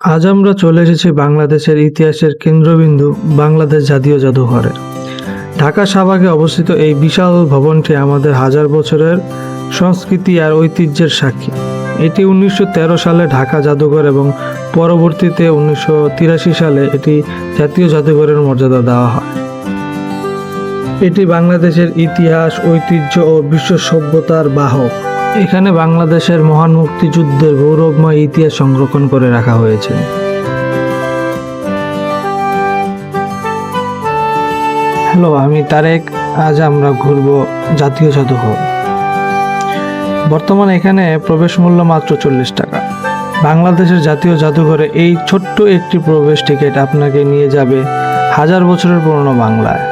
আজ আমরা চলে এসেছি বাংলাদেশের ইতিহাসের কেন্দ্রবিন্দু বাংলাদেশ জাতীয় জাদুঘরে। ঢাকা শাহবাগে অবস্থিত এই বিশাল ভবনটি আমাদের হাজার বছরের সংস্কৃতি আর ঐতিহ্যের সাক্ষী। এটি উনিশশো তেরো সালে ঢাকা জাদুঘর এবং পরবর্তীতে উনিশশো তিরাশি সালে এটি জাতীয় জাদুঘরের মর্যাদা দেওয়া হয়। এটি বাংলাদেশের ইতিহাস, ঐতিহ্য ও বিশ্ব সভ্যতার বাহক। এখানে বাংলাদেশের মহান মুক্তিযুদ্ধের গৌরবময় ইতিহাস সংরক্ষণ করে রাখা হয়েছে। হ্যালো, আমি তারেক। আজ আমরা ঘুরব জাতীয় জাদুঘর। বর্তমানে এখানে প্রবেশ মূল্য মাত্র চল্লিশ টাকা। বাংলাদেশের জাতীয় জাদুঘরে এই ছোট্ট একটি প্রবেশ টিকিট আপনাকে নিয়ে যাবে হাজার বছরের পুরনো বাংলায়।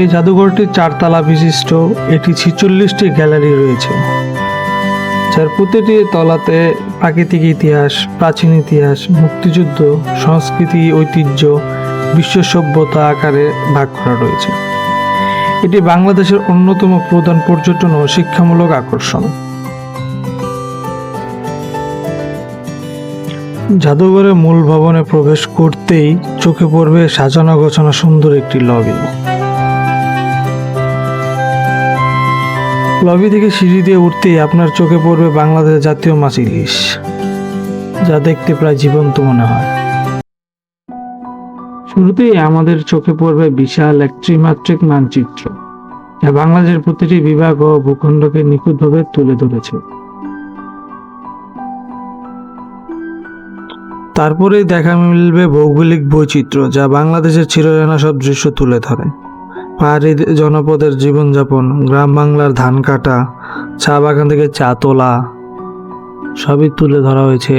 এই জাদুঘরটি চারতলা বিশিষ্ট এটি ছিচল্লিশটি গ্যালারি রয়েছে, যার প্রতিটি তলাতে প্রাকৃতিক ইতিহাস, প্রাচীন ইতিহাস, মুক্তিযুদ্ধ, সংস্কৃতি, ঐতিহ্য, বিশ্ব সভ্যতা আকারে ভাগ করা রয়েছে। এটি বাংলাদেশের অন্যতম প্রধান পর্যটন ও শিক্ষামূলক আকর্ষণ। জাদুঘরের মূল ভবনে প্রবেশ করতেই চোখে পড়বে সাজানো গোছানো সুন্দর একটি লবি। লবি থেকে সিঁড়ি দিয়ে উঠতেই আপনার চোখে পড়বে বাংলাদেশ জাতীয় মাছ ইলিশ, যা দেখতে প্রায় জীবন্ত মনে হয়। শুরুতেই আমাদের চোখে পড়বে বিশাল এক ত্রিমাত্রিক মানচিত্র, যা বাংলাদেশের প্রতিটি বিভাগ ও ভূখণ্ডকে নিখুঁতভাবে তুলে ধরেছে। তারপরেই দেখা মিলবে ভৌগোলিক বৈচিত্র্য, যা বাংলাদেশের চিরজানা সব দৃশ্য তুলে ধরে। পাহাড়ি জনপদের জীবনযাপন গ্রাম বাংলার ধান কাটা, চা বাগান থেকে চা তোলা, সবই তুলে ধরা হয়েছে।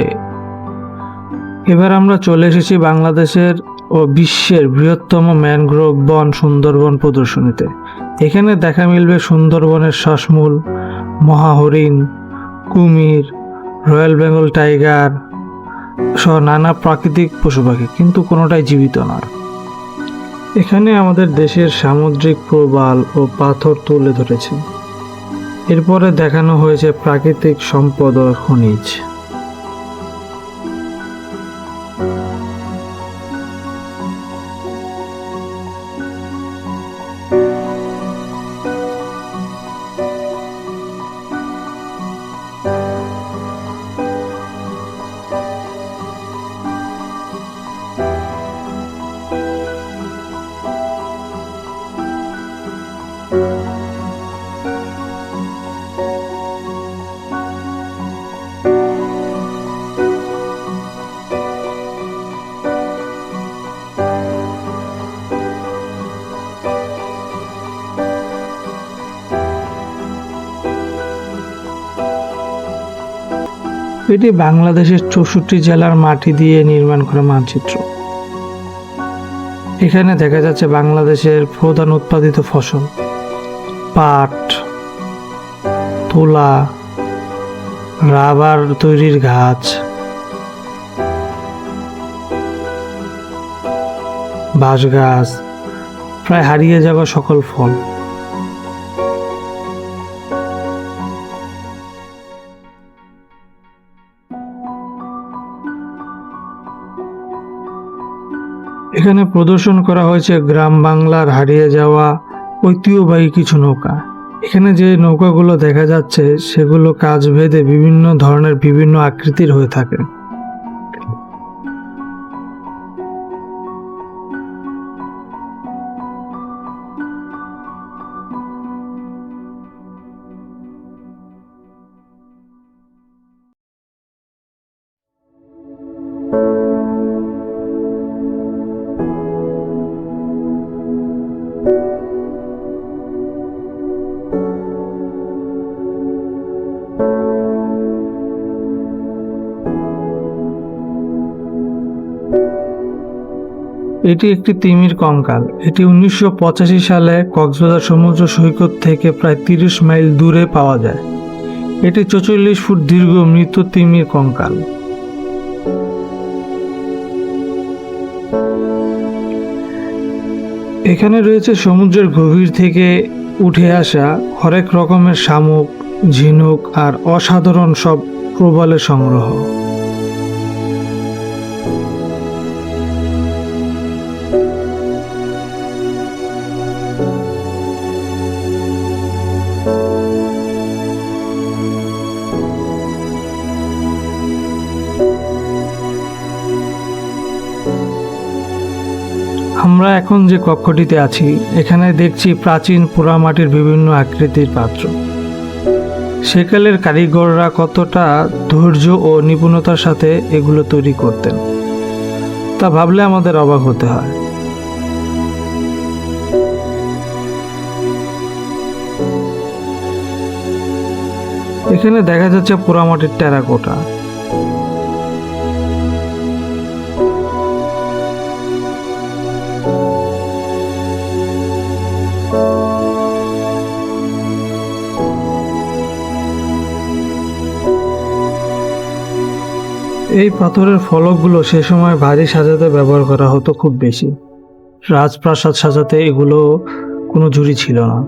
এবার আমরা চলে এসেছি বাংলাদেশের ও বিশ্বের বৃহত্তম ম্যানগ্রোভ বন সুন্দরবন প্রদর্শনীতে। এখানে দেখা মিলবে সুন্দরবনের শ্বাসমূল, মহাহরিণ, কুমির, রয়্যাল বেঙ্গল টাইগার সহ নানা প্রাকৃতিক পশু পাখি, কিন্তু কোনোটাই জীবিত নয়। এখানে আমাদের দেশের সামুদ্রিক প্রবাল ও পাথর তুলে ধরেছে। এরপরে দেখানো হয়েছে প্রাকৃতিক সম্পদ ও খনিজ। এটি বাংলাদেশের চৌষট্টি জেলার মাটি দিয়ে নির্মাণ করা মানচিত্র। এখানে দেখা যাচ্ছে বাংলাদেশের প্রধান উৎপাদিত ফসল। পাট, তুলা, রাবার তৈরির গাছ বাঁশ গাছ প্রায় হারিয়ে যাওয়া সকল ফল। এখানে প্রদর্শন করা হয়েছে গ্রাম বাংলার হারিয়ে যাওয়া ঐতিহ্যবাহী কিছু নৌকা। এখানে যে নৌকাগুলো দেখা যাচ্ছে, সেগুলো কাজ ভেদে বিভিন্ন ধরনের বিভিন্ন আকৃতির হয়ে থাকে। এটি একটি তিমির কঙ্কাল। এটি উনিশশো পঁচাশি সালে কক্সবাজার সমুদ্র সৈকত থেকে প্রায় তিরিশ মাইল দূরে পাওয়া যায়। এটি চৌচল্লিশ ফুট দীর্ঘ মৃত তিমির কঙ্কাল। এখানে রয়েছে সমুদ্রের গভীর থেকে উঠে আসা হরেক রকমের শামুক, ঝিনুক আর অসাধারণ সব প্রবালের সংগ্রহ। আমরা এখন যে কক্ষটিতে আছি, এখানে দেখছি প্রাচীন পোড়ামাটির বিভিন্ন আকৃতির পাত্র। সেকালের কারিগররা কতটা ধৈর্য ও নিপুণতার সাথে এগুলো তৈরি করতেন, তা ভাবলে আমাদের অবাক হতে হয়। এখানে দেখা যাচ্ছে পোড়ামাটির টেরাকোটা। এই পাথরের ফলকগুলো সে সময় বাড়ি সাজাতে ব্যবহার করা হতো খুব বেশি। রাজপ্রাসাদ সাজাতে এগুলো কোনো জুড়ি ছিল না।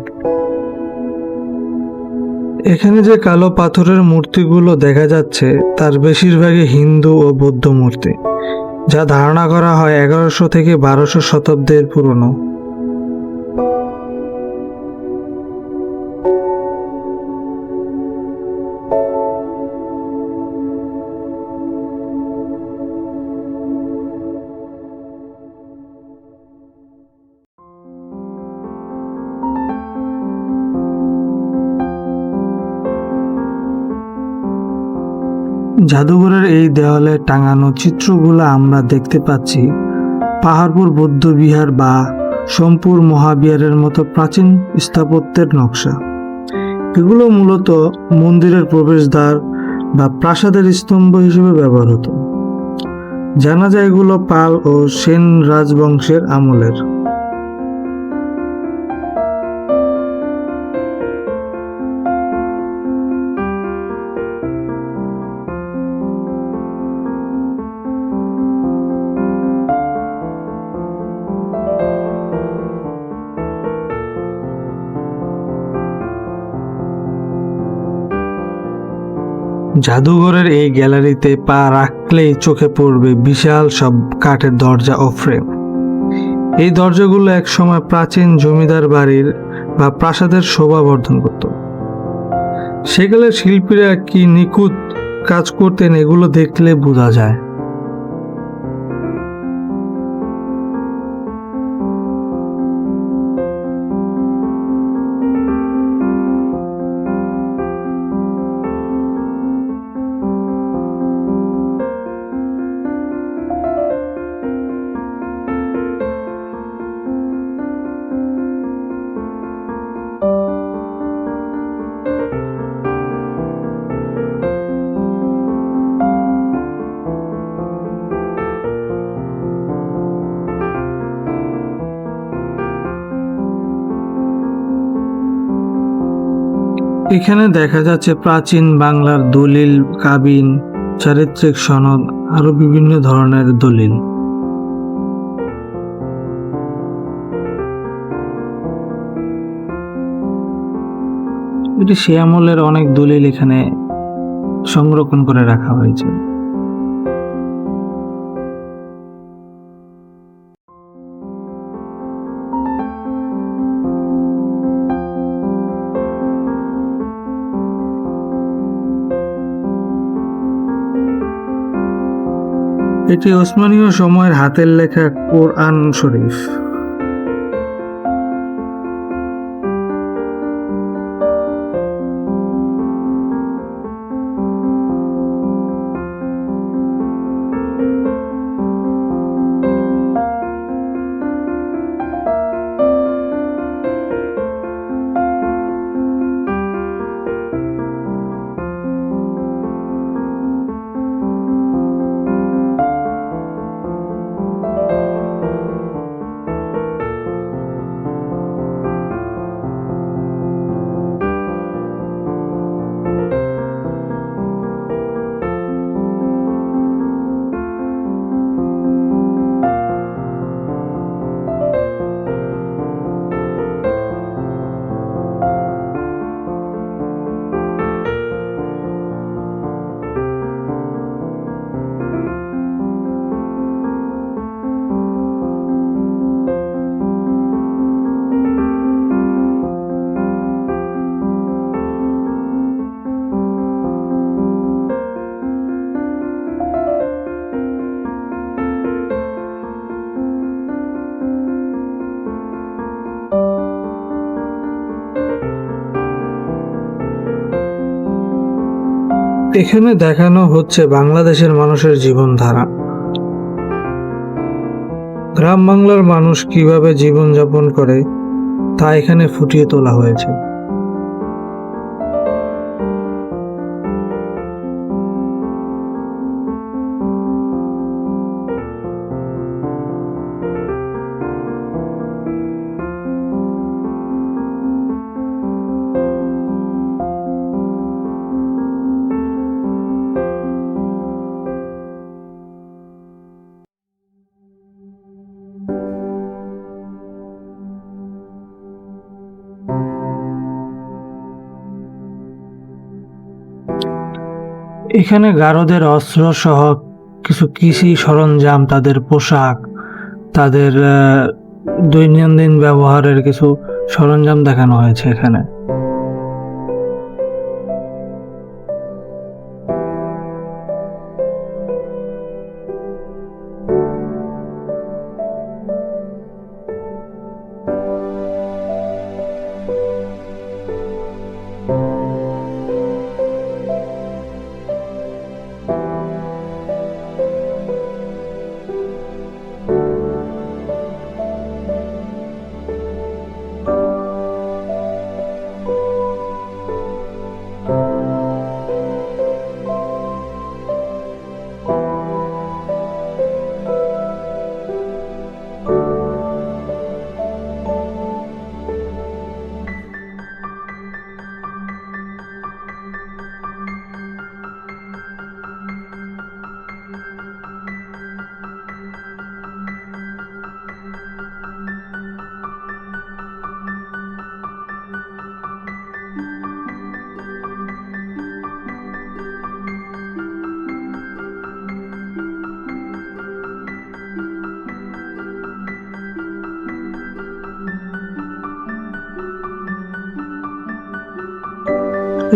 এখানে যে কালো পাথরের মূর্তিগুলো দেখা যাচ্ছে, তার বেশিরভাগই হিন্দু ও বৌদ্ধ মূর্তি, যা ধারণা করা হয় এগারোশো থেকে বারোশো শতাব্দীর পুরনো। জাদুঘরের এই দেওয়ালে টাঙানো চিত্রগুলো আমরা দেখতে পাচ্ছি। পাহাড়পুর বৌদ্ধ বিহার বা সোমপুর মহাবিহারের মতো প্রাচীন স্থাপত্যের নকশা। এগুলো মূলত মন্দিরের প্রবেশদ্বার বা প্রাসাদের স্তম্ভ হিসেবে ব্যবহার হতো জানা যায় এগুলো পাল ও সেন রাজবংশের আমলের। জাদুঘরের এই গ্যালারিতে পা রাখলেই চোখে পড়বে বিশাল সব কাঠের দরজা ও ফ্রেম। এই দরজাগুলো একসময় প্রাচীন জমিদার বাড়ির বা প্রাসাদের শোভা বর্ধন করত। সেকালের শিল্পীরা কি নিখুঁত কাজ করতেন এগুলো দেখলে বোঝা যায়। এখানে দেখা যাচ্ছে প্রাচীন বাংলার দলিল, কাবিন, চারিত্রিক সনদ আরও বিভিন্ন ধরনের দলিল। এটি সে আমলের অনেক দলিল এখানে সংরক্ষণ করে রাখা হয়েছে। এটি ওসমানীয় সময়ের হাতের লেখা কোরআন শরীফ। এখানে দেখানো হচ্ছে বাংলাদেশের মানুষের জীবনধারা। গ্রাম বাংলার মানুষ কীভাবে জীবনযাপন করে, তা এখানে ফুটিয়ে তোলা হয়েছে। এখানে গারদের অস্ত্র সহ কিছু কৃষি সরঞ্জাম, তাদের পোশাক, তাদের দৈনন্দিন ব্যবহারের কিছু সরঞ্জাম দেখানো হয়েছে এখানে।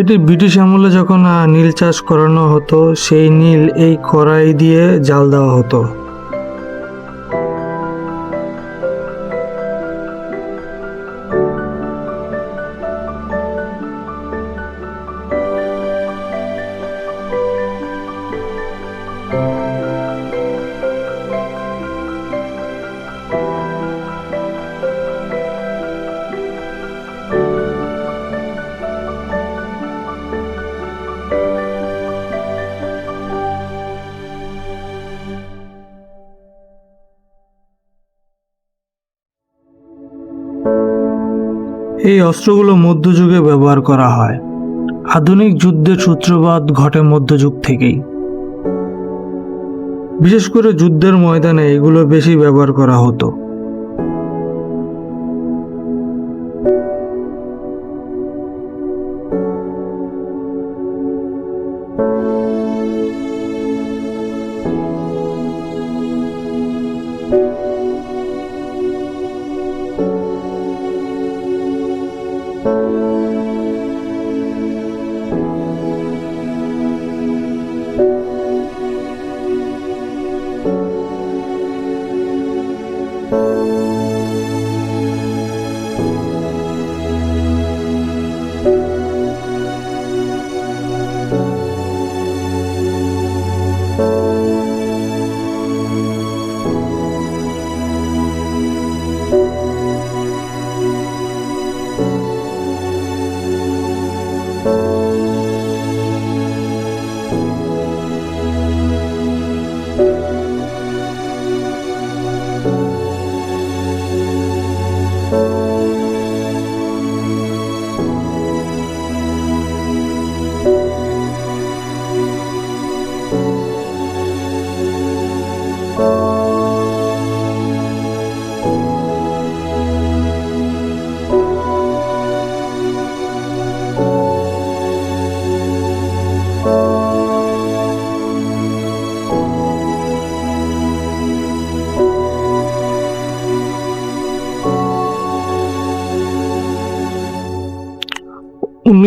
এটি ব্রিটিশ আমলে যখন নীল চাষ করানো হতো, সেই নীল এই কড়াই দিয়ে জাল দেওয়া হতো। এই অস্ত্রগুলো মধ্যযুগে ব্যবহার করা হয়। আধুনিক যুদ্ধের সূত্রপাত ঘটে মধ্যযুগ থেকেই। বিশেষ করে যুদ্ধের ময়দানে এগুলো বেশি ব্যবহার করা হতো।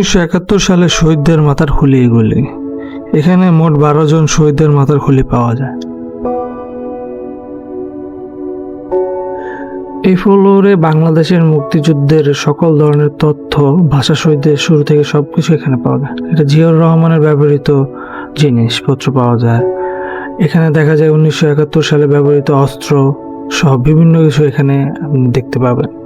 উনিশশো একাত্তর সালে শহীদদের মাথার খুলি এগুলি। এখানে মোট বারো জন শহীদদের মাথার খুলি পাওয়া যায়। এই ফ্লোরে বাংলাদেশের মুক্তিযুদ্ধের সকল ধরনের তথ্য, ভাষা শহীদদের শুরু থেকে সবকিছু এখানে পাওয়া যায়। এটা জিয়াউর রহমানের ব্যবহৃত জিনিসপত্র পাওয়া যায়। এখানে দেখা যায় উনিশশো একাত্তর সালে ব্যবহৃত অস্ত্র সহ বিভিন্ন কিছু এখানে আপনি দেখতে পাবেন।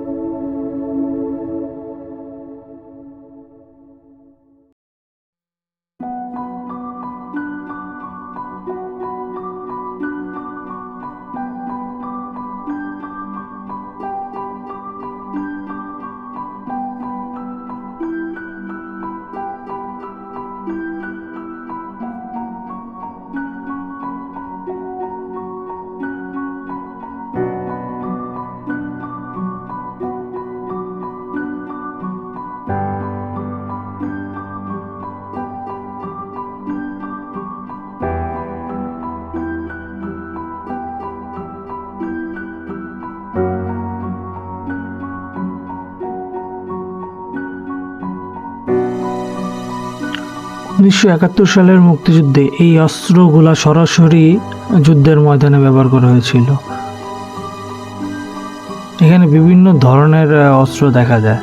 উনিশশো একাত্তর সালের মুক্তিযুদ্ধে এই অস্ত্রগুলা সরাসরি যুদ্ধের ময়দানে ব্যবহার করা হয়েছিল। এখানে বিভিন্ন ধরনের অস্ত্র দেখা যায়।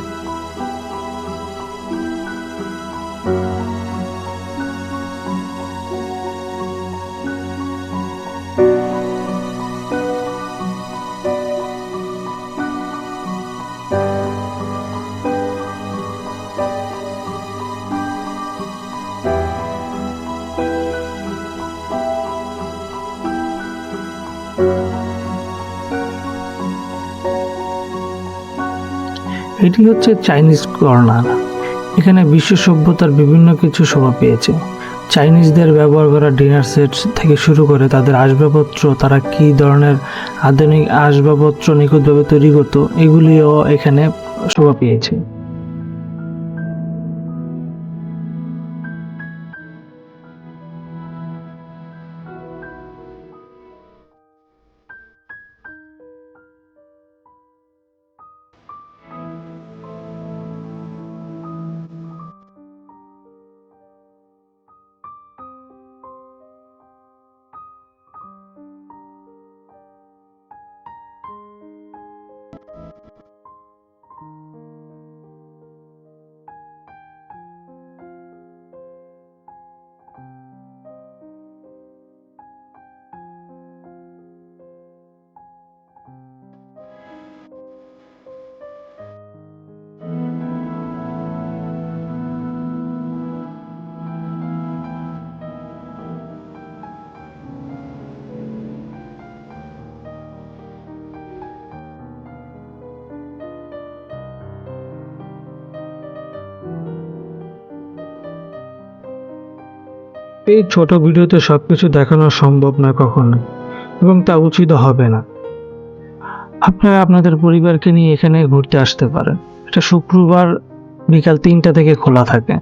এটি হচ্ছে চাইনিজ কর্নার। এখানে বিশ্ব সভ্যতার বিভিন্ন কিছু শোভা পেয়েছে। চাইনিজদের ব্যবহার করা ডিনার সেট থেকে শুরু করে তাদের আসবাবপত্র, তারা কী ধরনের আধুনিক আসবাবপত্র নিখুঁতভাবে তৈরি করতো, এগুলিও এখানে শোভা পেয়েছে। এই ছোট ভিডিওতে সব কিছু দেখানো সম্ভব না কখনো, এবং তা উচিত হবে না। আপনারা আপনাদের পরিবারকে নিয়ে এখানে ঘুরতে আসতে পারেন। এটা শুক্রবার বিকাল তিনটা থেকে খোলা থাকে।